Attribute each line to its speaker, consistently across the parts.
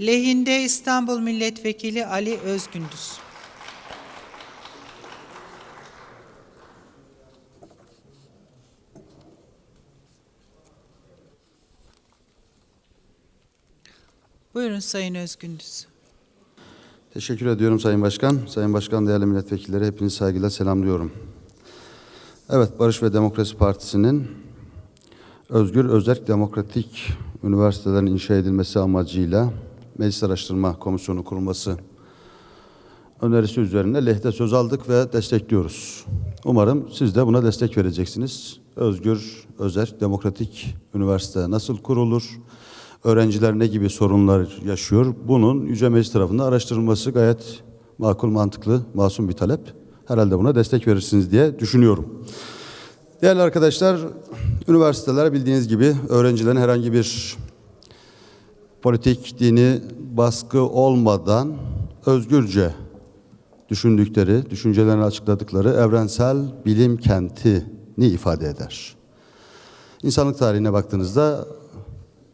Speaker 1: Lehinde İstanbul Milletvekili Ali Özgündüz. Buyurun Sayın Özgündüz.
Speaker 2: Teşekkür ediyorum Sayın Başkan. Sayın Başkan, değerli milletvekilleri hepinizi saygıyla selamlıyorum. Evet, Barış ve Demokrasi Partisi'nin Özgür Özerk Demokratik Üniversitelerin inşa edilmesi amacıyla Meclis Araştırma Komisyonu kurulması önerisi üzerine lehte söz aldık ve destekliyoruz. Umarım siz de buna destek vereceksiniz. Özgür Özerk Demokratik Üniversite nasıl kurulur? Öğrenciler ne gibi sorunlar yaşıyor? Bunun Yüce Meclis tarafından araştırılması gayet makul, mantıklı, masum bir talep. Herhalde buna destek verirsiniz diye düşünüyorum. Değerli arkadaşlar, üniversiteler bildiğiniz gibi öğrencilerin herhangi bir politik, dini baskı olmadan özgürce düşündükleri, düşüncelerini açıkladıkları evrensel bilim kentini ifade eder. İnsanlık tarihine baktığınızda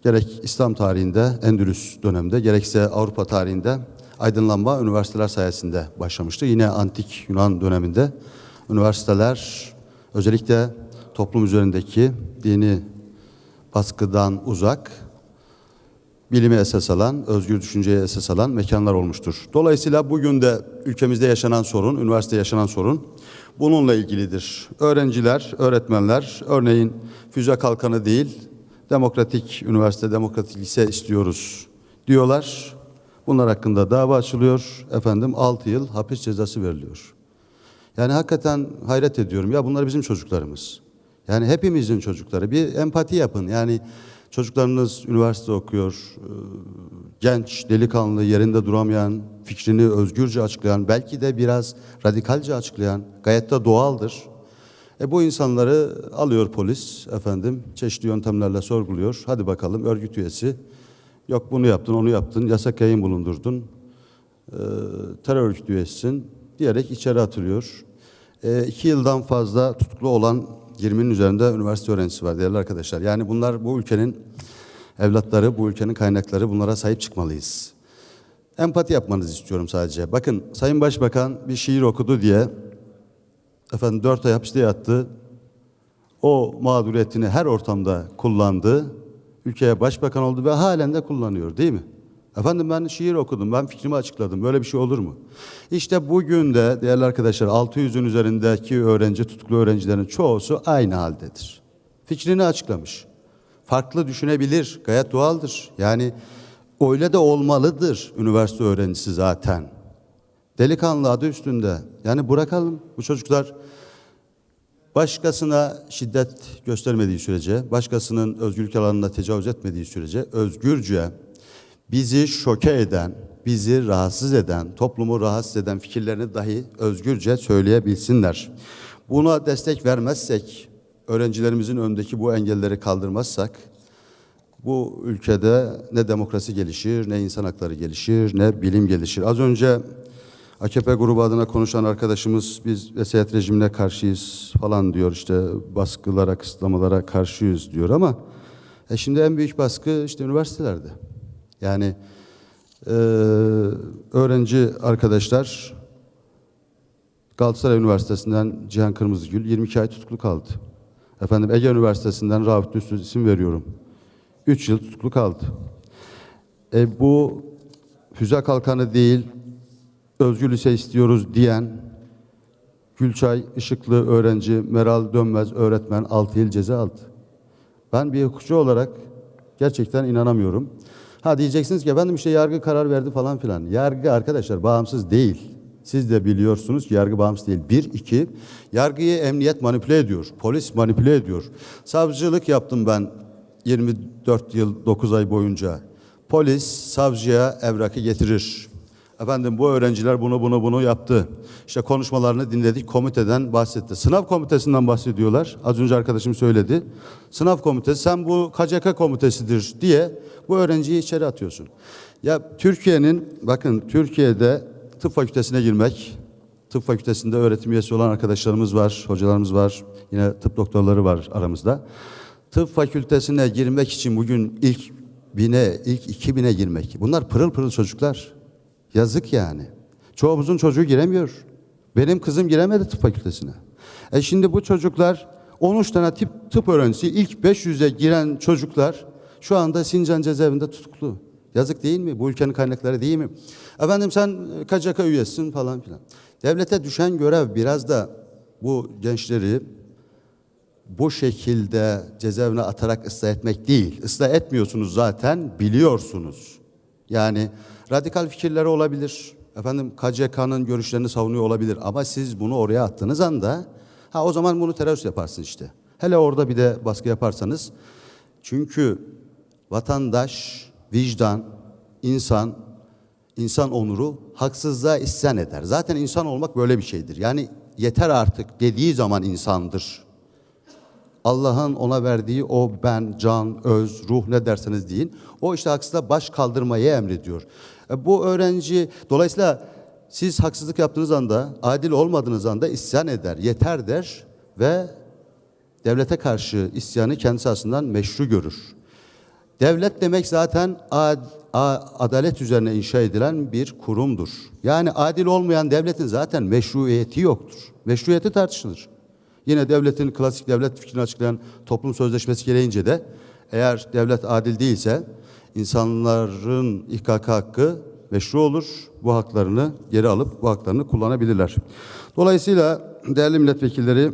Speaker 2: gerek İslam tarihinde, Endülüs döneminde, gerekse Avrupa tarihinde aydınlanma üniversiteler sayesinde başlamıştı. Yine antik Yunan döneminde üniversiteler özellikle toplum üzerindeki dini baskıdan uzak, bilimi esas alan, özgür düşünceye esas alan mekanlar olmuştur. Dolayısıyla bugün de ülkemizde yaşanan sorun, üniversite yaşanan sorun bununla ilgilidir. Öğrenciler, öğretmenler örneğin füze kalkanı değil, demokratik üniversite, demokratik lise istiyoruz diyorlar. Bunlar hakkında dava açılıyor. Efendim 6 yıl hapis cezası veriliyor. Yani hakikaten hayret ediyorum. Ya bunlar bizim çocuklarımız. Yani hepimizin çocukları. Bir empati yapın. Yani çocuklarınız üniversite okuyor. e, Genç, delikanlı, yerinde duramayan, fikrini özgürce açıklayan, belki de biraz radikalce açıklayan, gayet de doğaldır. E bu insanları alıyor polis efendim çeşitli yöntemlerle sorguluyor. Hadi bakalım örgüt üyesi. Yok bunu yaptın, onu yaptın, yasak yayın bulundurdun. E, terör örgütü üyesisin diyerek içeri atılıyor. E, iki yıldan fazla tutuklu olan 20'nin üzerinde üniversite öğrencisi var değerli arkadaşlar. Yani bunlar bu ülkenin evlatları, bu ülkenin kaynakları bunlara sahip çıkmalıyız. Empati yapmanızı istiyorum sadece. Bakın Sayın Başbakan bir şiir okudu diye efendim dört ay hapiste yattı. O mağduriyetini her ortamda kullandı. Ülkeye başbakan oldu ve halen de kullanıyor değil mi? Efendim ben şiir okudum, ben fikrimi açıkladım. Böyle bir şey olur mu? İşte bugün de değerli arkadaşlar 600'ün üzerindeki öğrenci, tutuklu öğrencilerin çoğusu aynı haldedir. Fikrini açıklamış. Farklı düşünebilir, gayet doğaldır. Yani öyle de olmalıdır üniversite öğrencisi zaten. Delikanlı adı üstünde. Yani bırakalım bu çocuklar başkasına şiddet göstermediği sürece, başkasının özgürlük alanına tecavüz etmediği sürece özgürce bizi şoke eden, bizi rahatsız eden, toplumu rahatsız eden fikirlerini dahi özgürce söyleyebilsinler. Buna destek vermezsek, öğrencilerimizin önündeki bu engelleri kaldırmazsak, bu ülkede ne demokrasi gelişir, ne insan hakları gelişir, ne bilim gelişir. Az önce AKP grubu adına konuşan arkadaşımız biz vesayet rejimine karşıyız falan diyor işte baskılara, kısıtlamalara karşıyız diyor ama e şimdi en büyük baskı işte üniversitelerde. Yani e, öğrenci arkadaşlar Galatasaray Üniversitesi'nden Cihan Kırmızıgül 22 ay tutuklu kaldı. Efendim Ege Üniversitesi'nden Rauf Üstü isim veriyorum. 3 yıl tutuklu kaldı. E, bu füze kalkanı değil, özgür lise istiyoruz diyen Gülçay Işıklı öğrenci, Meral Dönmez öğretmen 6 yıl ceza aldı. Ben bir hukukçu olarak gerçekten inanamıyorum. Ha diyeceksiniz ki efendim işte yargı karar verdi falan filan. Yargı arkadaşlar bağımsız değil. Siz de biliyorsunuz ki yargı bağımsız değil. Bir, iki, yargıyı emniyet manipüle ediyor. Polis manipüle ediyor. Savcılık yaptım ben 24 yıl 9 ay boyunca. Polis savcıya evrakı getirir. Efendim bu öğrenciler bunu bunu bunu yaptı. İşte konuşmalarını dinledik. Komiteden bahsetti. Sınav komitesinden bahsediyorlar. Az önce arkadaşım söyledi. Sınav komitesi sen bu KCK komitesidir diye bu öğrenciyi içeri atıyorsun. Ya Türkiye'nin bakın Türkiye'de tıp fakültesine girmek, tıp fakültesinde öğretim üyesi olan arkadaşlarımız var, hocalarımız var. Yine tıp doktorları var aramızda. Tıp fakültesine girmek için bugün ilk bine, ilk iki bine girmek. Bunlar pırıl pırıl çocuklar. Yazık yani. Çoğumuzun çocuğu giremiyor. Benim kızım giremedi tıp fakültesine. E şimdi bu çocuklar 13 tane tıp, tıp öğrencisi ilk 500'e giren çocuklar şu anda Sincan cezaevinde tutuklu. Yazık değil mi? Bu ülkenin kaynakları değil mi? Efendim sen KCK üyesin falan filan. Devlete düşen görev biraz da bu gençleri bu şekilde cezaevine atarak ıslah etmek değil. Islah etmiyorsunuz zaten biliyorsunuz. Yani radikal fikirleri olabilir. Efendim KCK'nın görüşlerini savunuyor olabilir ama siz bunu oraya attığınız anda ha o zaman bunu terörist yaparsın işte. Hele orada bir de baskı yaparsanız çünkü vatandaş, vicdan, insan, insan onuru haksızlığa isyan eder. Zaten insan olmak böyle bir şeydir. Yani yeter artık dediği zaman insandır. Allah'ın ona verdiği o ben, can, öz, ruh ne derseniz deyin. O işte haksızlığa baş kaldırmayı emrediyor. E, bu öğrenci dolayısıyla siz haksızlık yaptığınız anda, adil olmadığınız anda isyan eder, yeter der ve devlete karşı isyanı kendisi aslında meşru görür. Devlet demek zaten ad- adalet üzerine inşa edilen bir kurumdur. Yani adil olmayan devletin zaten meşruiyeti yoktur. Meşruiyeti tartışılır. Yine devletin klasik devlet fikrini açıklayan toplum sözleşmesi gereğince de eğer devlet adil değilse insanların ihkaka hakkı meşru olur. Bu haklarını geri alıp bu haklarını kullanabilirler. Dolayısıyla değerli milletvekilleri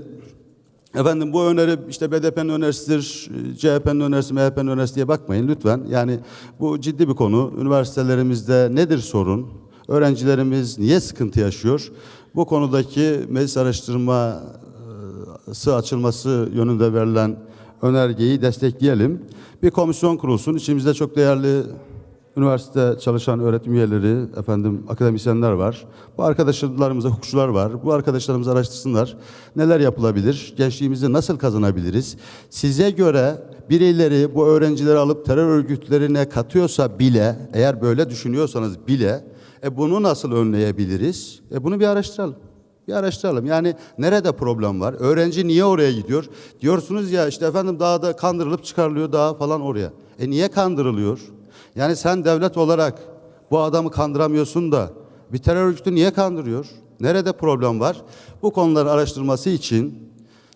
Speaker 2: Efendim bu öneri işte BDP'nin önerisidir, CHP'nin önerisi, MHP'nin önerisi diye bakmayın lütfen. Yani bu ciddi bir konu. Üniversitelerimizde nedir sorun? Öğrencilerimiz niye sıkıntı yaşıyor? Bu konudaki meclis araştırması açılması yönünde verilen önergeyi destekleyelim. Bir komisyon kurulsun. İçimizde çok değerli üniversite çalışan öğretim üyeleri, efendim akademisyenler var. Bu arkadaşlarımıza hukukçular var. Bu arkadaşlarımız araştırsınlar. Neler yapılabilir? Gençliğimizi nasıl kazanabiliriz? Size göre birileri bu öğrencileri alıp terör örgütlerine katıyorsa bile, eğer böyle düşünüyorsanız bile, e bunu nasıl önleyebiliriz? E bunu bir araştıralım. Bir araştıralım. Yani nerede problem var? Öğrenci niye oraya gidiyor? Diyorsunuz ya işte efendim dağda kandırılıp çıkarılıyor dağa falan oraya. E niye kandırılıyor? Yani sen devlet olarak bu adamı kandıramıyorsun da bir terör örgütü niye kandırıyor? Nerede problem var? Bu konuların araştırması için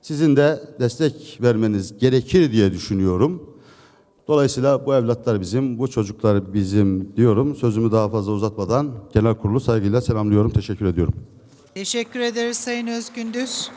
Speaker 2: sizin de destek vermeniz gerekir diye düşünüyorum. Dolayısıyla bu evlatlar bizim, bu çocuklar bizim diyorum. Sözümü daha fazla uzatmadan genel kurulu saygıyla selamlıyorum. Teşekkür ediyorum.
Speaker 1: Teşekkür ederiz Sayın Özgündüz.